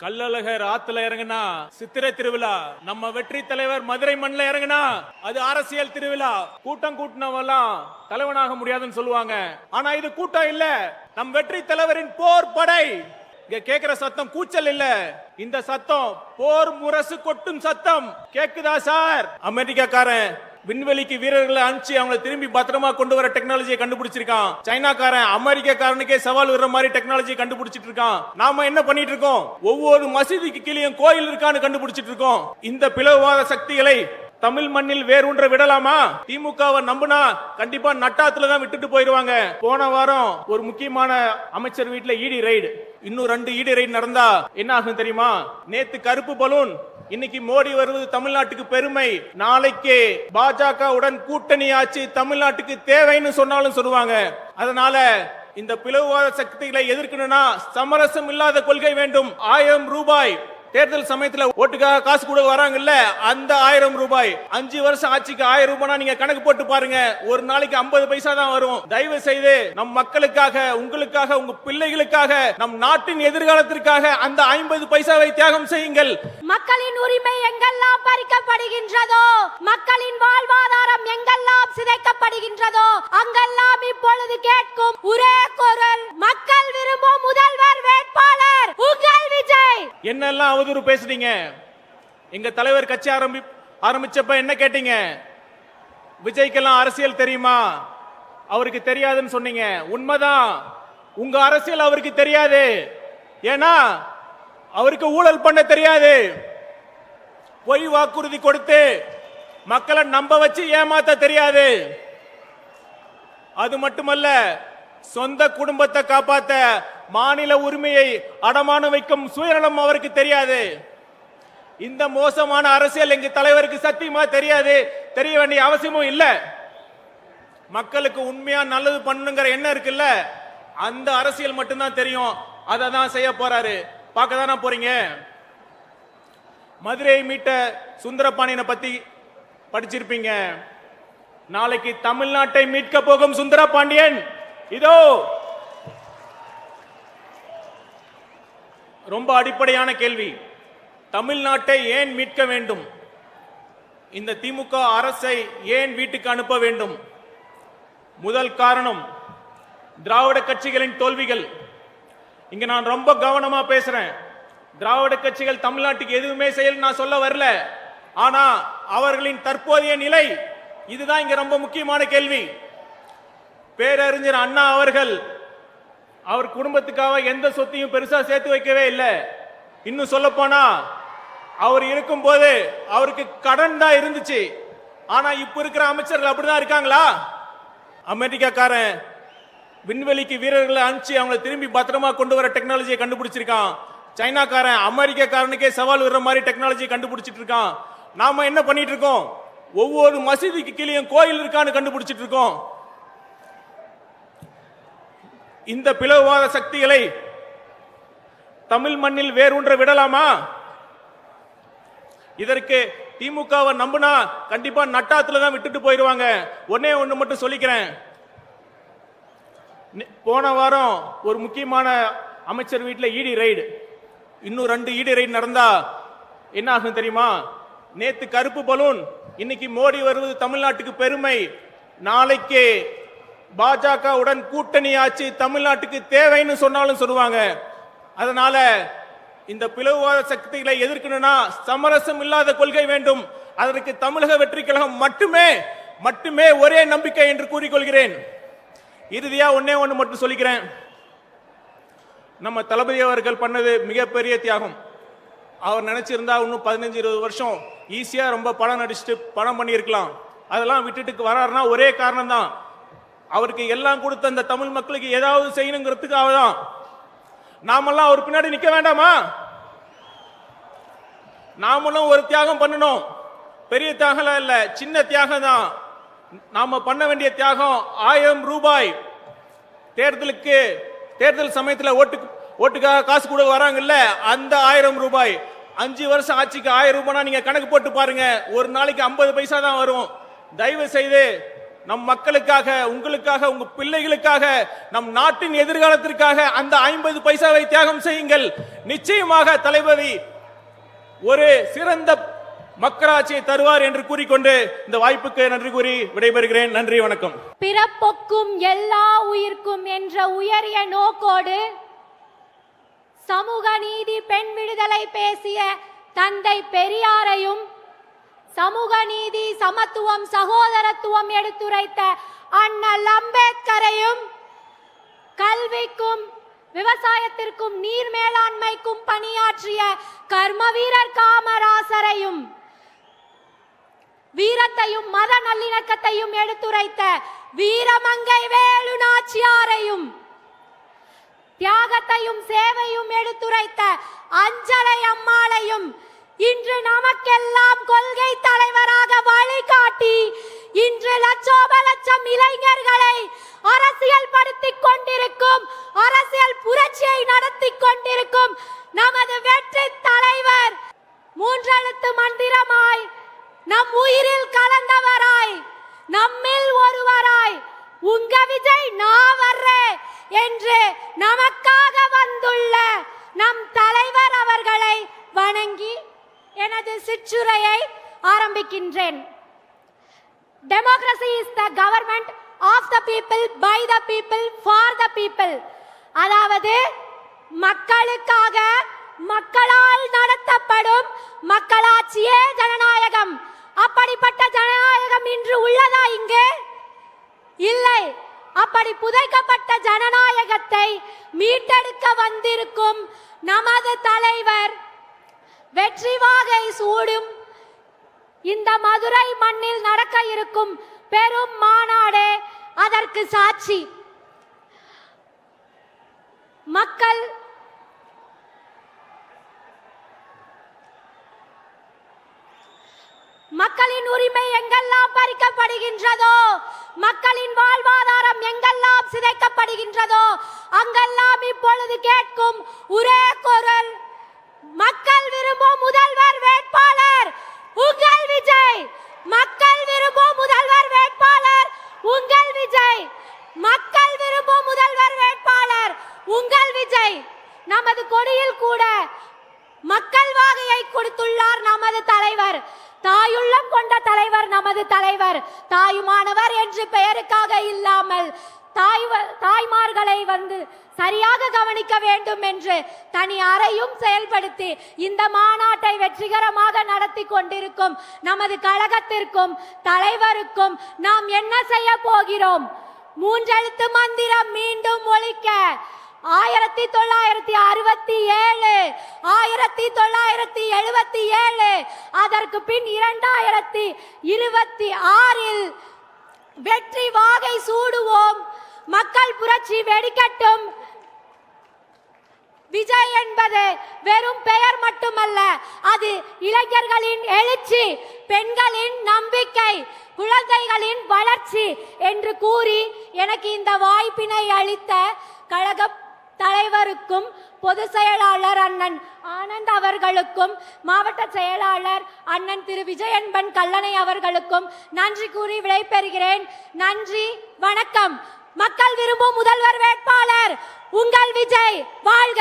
கள்ளழகர் ஆத்துல இறங்குனா சித்திரை திருவிழா நம்ம வெற்றி தலைவர் மதுரை மண்ணில் இறங்குனா அது அரசியல் திருவிழா. கூட்டம் கூட்டினவெல்லாம் தலைவனாக முடியாதுன்னு சொல்லுவாங்க. ஆனா இது கூட்டம் இல்ல. நம் வெற்றி தலைவரின் போர் படை. இங்க கேக்குற சத்தம் கூச்சல் இல்ல. இந்த சத்தம் போர் முரசு கொட்டும் சத்தம். கேக்குதா சார்? அமெரிக்காக்காரன் விண்வெளிக்கு வீரர்களை அனுப்பிச்சு அவங்களை திரும்பி பத்திரமா கொண்டு வர டெக்னாலஜியை கண்டுபிடிச்சிருக்கான். சைனாக்காரன் அமெரிக்காக்காரனுக்கே சவால் விடுற மாதிரி டெக்னாலஜியை கண்டுபிடிச்சிட்டு இருக்கான். நாம என்ன பண்ணிட்டு இருக்கோம்? ஒவ்வொரு மசூதிக்கு கீழே கோயில் இருக்கான்னு கண்டுபிடிச்சிட்டு இருக்கோம். இந்த பிளவுவாத சக்திகளை தமிழ் மண்ணில் வேரூன்ற விடலாமா? திமுகவை நம்புனா கண்டிப்பா நட்டாத்துல தான் விட்டுட்டு போயிருவாங்க. போன வாரம் ஒரு முக்கியமான அமைச்சர் வீட்டுல இடி ரைடு இன்னும் ரெண்டு இடி ரைடு நடந்தா என்ன ஆகும் தெரியுமா? நேத்து கருப்பு பலூன் இன்னைக்கு மோடி வருவது தமிழ்நாட்டுக்கு பெருமை. நாளைக்கு பாஜகவுடன் கூட்டணி ஆட்சி தமிழ்நாட்டுக்கு தேவைன்னு சொன்னாலும் சொல்லுவாங்க. அதனால இந்த பிளவுவாத சக்திகளை எதிர்க்கணும்னா சமரசம் இல்லாத கொள்கை வேண்டும். ஆயிரம் ரூபாய் தேர்தல் சமயத்துல ஓட்டுக்காக காசு கூட வராங்கல்ல அந்த ஆயிரம் ரூபாய். அஞ்சு வருஷம் ஆட்சிக்கு ஆயிரம் ரூபாய் நீங்க கணக்கு போட்டு பாருங்க. ஒரு நாளைக்கு ஐம்பது பைசா தான் வரும். தயவு செய்து நம் மக்களுக்காக உங்களுக்காக உங்க பிள்ளைகளுக்காக நம் நாட்டின் எதிர்காலத்திற்காக அந்த ஐம்பது பைசாவை தியாகம் செய்யுங்கள். மக்களின் உரிமை எங்கெல்லாம் பறிக்கப்படுகின்றதோ மக்களின் வாழ்வாதாரம் எங்கெல்லாம் சிதைக்கப்படுகின்றதோ அங்கெல்லாம் இப்பொழுது கேட்கும் ஒரே குரல் மக்கள் விரும்பும் முதல்வர் வேட்பாளர் உங்கள் விஜய் அவதூறு பேசுனீங்க. எங்க தலைவர் கட்சி ஆரம்பி ஆரம்பிச்சப்ப என்ன கேட்டீங்க? விஜய்க்கெல்லாம் அரசியல் தெரியுமா? அவருக்கு தெரியாதுன்னு சொன்னீங்க. உண்மைதான். உங்க அரசியல் அவருக்கு தெரியாது. ஏன்னா அவருக்கு ஊழல் பண்ண தெரியாது. பொய் வாக்குறுதி கொடுத்து மக்களை நம்ப வச்சு ஏமாத்த தெரியாது. அது மட்டுமல்ல சொந்த குடும்பத்தை காப்பாத்த மாநில உரிமையை அடமானம் வைக்கும் சுயநலம் அவருக்கு தெரியாது. இந்த மோசமான அரசியல் எங்க தலைவருக்கு சத்தியமா தெரியாது. தெரிய வேண்டிய அவசியமும் இல்ல. மக்களுக்கு உண்மையா நல்லது பண்ணுங்கிற எண்ணம் இருக்குல்ல? அந்த அரசியல் மட்டும்தான் தெரியும். அதை தான் செய்ய போறாரு. பார்க்க தானே போறீங்க? மதுரையை மீட்ட சுந்தரபாணியனை பத்தி படிச்சிருப்பீங்க. நாளைக்கு தமிழ்நாட்டை மீட்க போகும் சுந்தர பாண்டியன் இதோ. ரொம்ப அடிப்படையான கேள்வி. தமிழ்நாட்டை ஏன் மீட்க வேண்டும்? இந்த திமுக அரசை ஏன் வீட்டுக்கு அனுப்ப வேண்டும்? முதல் காரணம் திராவிட கட்சிகளின் தோல்விகள். இங்க நான் ரொம்ப கவனமா பேசுறேன். திராவிட கட்சிகள் தமிழ்நாட்டுக்கு எதுவுமே செயல் நான் சொல்ல வரல. ஆனா அவர்களின் தற்போதைய நிலை இதுதான் இங்க ரொம்ப முக்கியமான கேள்வி. பேரறிஞர் அண்ணா அவர்கள் அவர் குடும்பத்துக்காக எந்த சொத்தையும் பெருசா சேர்த்து வைக்கவே இல்லை. இன்னும் சொல்ல போனா அவர் இருக்கும்போது அவருக்கு கடன் தான் இருந்துச்சு. ஆனா இப்ப இருக்கிற அமைச்சர்கள் அப்படிதான் இருக்காங்களா? அமெரிக்காக்காரன் விண்வெளிக்கு வீரர்களை அனுப்பிச்சு அவங்களை திரும்பி பத்திரமா கொண்டு வர டெக்னாலஜியை கண்டுபிடிச்சிருக்கான். சைனாக்காரன் அமெரிக்காக்காரனுக்கே சவால் விடுற மாதிரி டெக்னாலஜியை கண்டுபிடிச்சிட்டு இருக்கான். நாம என்ன பண்ணிட்டு இருக்கோம்? ஒவ்வொரு மசூதிக்கு கீழே கோயில் இருக்கான்னு கண்டுபிடிச்சிட்டு இருக்கோம். இந்த பிளவுவாத சக்திகளை தமிழ் மண்ணில் வேரூன்ற விடலாமா? இதற்கு திமுகவை நம்புனா கண்டிப்பா நட்டாத்துல தான் விட்டுட்டு போயிருவாங்க. ஒன்னே ஒண்ணு மட்டும் சொல்லிக்கிறேன். போன வாரம் ஒரு முக்கியமான அமைச்சர் வீட்டில் இடி ரைடு இன்னும் ரெண்டு இடி ரைடு நடந்தா என்ன ஆகும் தெரியுமா? நேத்து கருப்பு பலூன் இன்னைக்கு மோடி வருவது தமிழ்நாட்டுக்கு பெருமை. நாளைக்கு பாஜகவுடன் கூட்டணி ஆட்சி தமிழ்நாட்டுக்கு தேவைன்னு சொன்னாலும் சொல்லுவாங்க. அதனால இந்த பிளவுவாத சக்திகளை எதிர்க்கணும்னா சமரசம் இல்லாத கொள்கை வேண்டும். அதற்கு தமிழக வெற்றி கழகம் மட்டுமே மட்டுமே ஒரே நம்பிக்கை என்று கூறிக்கொள்கிறேன். இறுதியா ஒன்னே ஒன்று மட்டும் சொல்லிக்கிறேன். நம்ம தளபதி அவர்கள் பண்ணது மிகப்பெரிய தியாகம். அவர் நினைச்சிருந்தா இன்னும் பதினஞ்சு இருபது வருஷம் ஈஸியா ரொம்ப படம் நடிச்சுட்டு படம் பண்ணியிருக்கலாம். அதெல்லாம் விட்டுட்டு வராருன்னா ஒரே காரணம் தான் அவருக்கு எல்லாம் கொடுத்த அந்த தமிழ் மக்களுக்கு ஏதாவது செய்யணுங்கிறதுக்காக தான். நாமெல்லாம் அவர் பின்னாடி நிற்க வேண்டாமா? நாமளும் ஒரு தியாகம் பண்ணணும். பெரிய தியாகம் இல்லை சின்ன தியாகம் தான். நாம பண்ண வேண்டிய தியாகம் ஆயிரம் ரூபாய். தேர்தலுக்கு தேர்தல் சமயத்தில் ஓட்டு ஓட்டுக்காக காசு கூட வராங்கல்ல அந்த ஆயிரம் ரூபாய். அஞ்சு வருஷம் ஆட்சிக்கு ஆயிரம் ரூபாய் நீங்க கணக்கு போட்டு பாருங்க ஒரு நாளைக்கு ஐம்பது பைசா தான் வரும். தயவு செய்து நம் மக்களுக்காக உங்களுக்காக உங்க பிள்ளைகளுக்காக நம் நாட்டின் எதிர்காலத்திற்காக அந்த ஐம்பது பைசாவை தியாகம் செய்யுங்கள். நிச்சயமாக தளபதி ஒரு சிறந்த மக்களாட்சியை தருவார் என்று கூறிக்கொண்டு இந்த வாய்ப்புக்கு நன்றி கூறி விடைபெறுகிறேன். நன்றி வணக்கம். பிறப்பொக்கும் எல்லா உயிர்க்கும் என்ற உயரிய நோக்கோடு சமூக நீதி பெண் விடுதலை பேசிய தந்தை பெரியாரையும் சமூக நீதி சமத்துவம் சகோதரத்துவம் எடுத்துரைத்த அண்ணல் அம்பேத்கரையும் கல்விக்கும் விவசாயத்திற்கும் நீர் மேலாண்மைக்கும் பணியாற்றிய கர்ம வீரர் காமராசரையும் வீரத்தையும் மத நல்லிணக்கத்தையும் எடுத்துரைத்த வீரமங்கை வேலு நாச்சியாரையும் தியாகத்தையும் சேவையும் எடுத்துரைத்த அஞ்சலை அம்மாளையும் இன்று நமக்கெல்லாம் இன்று லட்சோப லட்சம் இளைஞர்களை அரசியல் படுத்திக் கொண்டிருக்கும் அரசியல் புரட்சியை நடத்தி கொண்டிருக்கும் நமது வெற்றி தலைவர் மூன்றெழுத்து மந்திரமாய் நம் உயிரில் கலந்தவராய் நம்மில் ஒருவராய் உங்க விஜய் நான் வர்றேன் என்று நமக்காக வந்துள்ள நம் தலைவர் அவர்களை வணங்கி எனது சிற்றுரையை ஆரம்பிக்கின்றேன். Democracy is the government of the people by the people for the people அதாவது மக்களுக்காக மக்களால் நடத்தப்படும் மக்களாட்சியே ஜனநாயகம். அப்படிப்பட்ட ஜனநாயகம் இன்று உள்ளதா இங்கு? இல்லை. அப்படி புதைக்கப்பட்ட ஜனநாயகத்தை மீட்டெடுக்க வந்திருக்கும் நமது தலைவர் வெற்றி வாகை சூடும் இந்த மதுரை மண்ணில் நடக்க இருக்கும் பெரும் மாநாடு அதற்கு சாட்சி. மக்கள் மக்களின் உரிமை எங்கெல்லாம் பறிக்கப்படுகின்றதோ மக்களின் வாழ்வாதாரம் எங்கெல்லாம் சிதைக்கப்படுகின்றதோ அங்கெல்லாம் இப்பொழுது கேட்கும் ஒரே குரல் மக்கள் விரும்பும் முதல்வர் வேட்பாளர் உங்கள் விஜய். மக்கள் விரும்பும் முதல்வர் வேட்பாளர் உங்கள் விஜய். மக்கள் விரும்பும் முதல்வர் வேட்பாளர் உங்கள் விஜய். நமது கொடியில் கூட மக்கள் வாகையை கொடுத்துள்ளார் நமது தலைவர். தாயுள்ளம் கொண்ட தலைவர் நமது தலைவர். தாயுமானவர் என்று பெயருக்காக இல்லாமல் தாய் தாய்மார்களை வந்து சரியாக கவனிக்க வேண்டும் என்று தனி அறையும் செயல்படுத்தி இந்த மாநாட்டை வெற்றிகரமாக நடத்தி கொண்டிருக்கும் நமது கழகத்திற்கும் தலைவருக்கும் நாம் என்ன செய்ய போகிறோம்? மூன்றெழுத்து மந்திரம் மீண்டும் ஒழிக்க. ஆயிரத்தி தொள்ளாயிரத்தி அறுபத்தி ஏழு ஆயிரத்தி தொள்ளாயிரத்தி எழுபத்தி ஏழு அதற்கு பின் இரண்டாயிரத்தி இருபத்தி ஆறில் வெற்றி வாகை சூடுவோம். மக்கள் புரட்சி வெடிக்கட்டும். விஜய் என்பது வெறும் பெயர் மட்டுமல்ல அது இளைஞர்களின் எழுச்சி பெண்களின் நம்பிக்கை குழந்தைகளின் வளர்ச்சி என்று கூறி எனக்கு இந்த வாய்ப்பினை அளித்த கழக தலைவருக்கும் பொதுச் செயலாளர் அண்ணன் ஆனந்த் அவர்களுக்கும் மாவட்ட செயலாளர் அண்ணன் திரு விஜயன்பன் கல்லணை அவர்களுக்கும் நன்றி கூறி விடைபெறுகிறேன். நன்றி வணக்கம். மக்கள் விரும்பும் முதல்வர் வேட்பாளர் உங்கள் விஜய் வாழ்க!